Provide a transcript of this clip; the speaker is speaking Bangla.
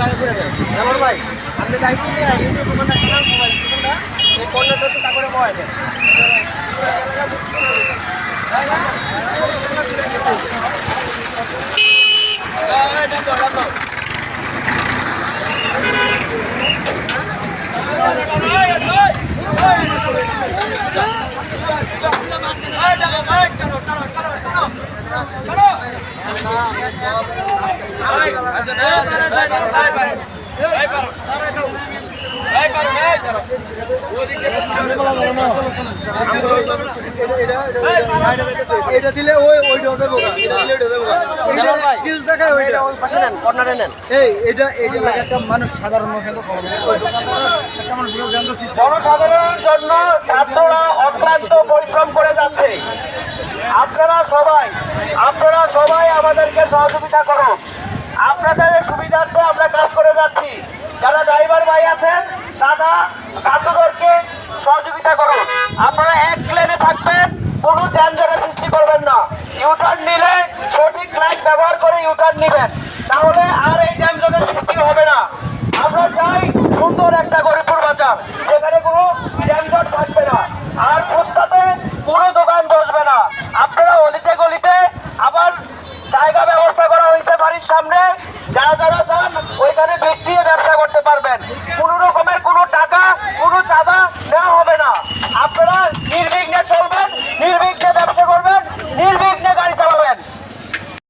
জায়গা করে দেন আমার ভাই আপনি দায়িত্ব নিয়ে যে দোকানটা খেলাম মোবাইল দোকানটা এই কর্নারটা তো তারপরে বয় দেন এটা দিলে ওই ওইটা হতে বোকা এটা দিলে ওইটা বোকা কিউজ দেখায় ওইটা। ওই পাশে নেন কর্নারে নেন। এই এটা এইটা লাগে একটা মানুষ সাধারণ মানুষ কিন্তু সমাজ ওই দোকানদার একটা মানুষ বিরোধ জানতে চাচ্ছে। জনসাধারণের জন্য ছাত্ররা অক্লান্ত পরিশ্রম করে যাচ্ছে। আপনারা সবাই আপনারা সবাই আমাদেরকে সহযোগিতা করো আপনাদের সুবিধার্থে আমরা কাজ করে যাচ্ছি। যারা ড্রাইভার ভাই আছেন, তারা ছাত্রদেরকে সহযোগিতা করুন। আপনারা এক লেনে থাকবেন, কোনো যানজটের সৃষ্টি করবেন না। ইউটার্ন নিলে সঠিক লাইন ব্যবহার করে ইউটার্ন নেবেন। তাহলে আর এই যানজটের সৃষ্টি হবে না। সামনে যারা যারা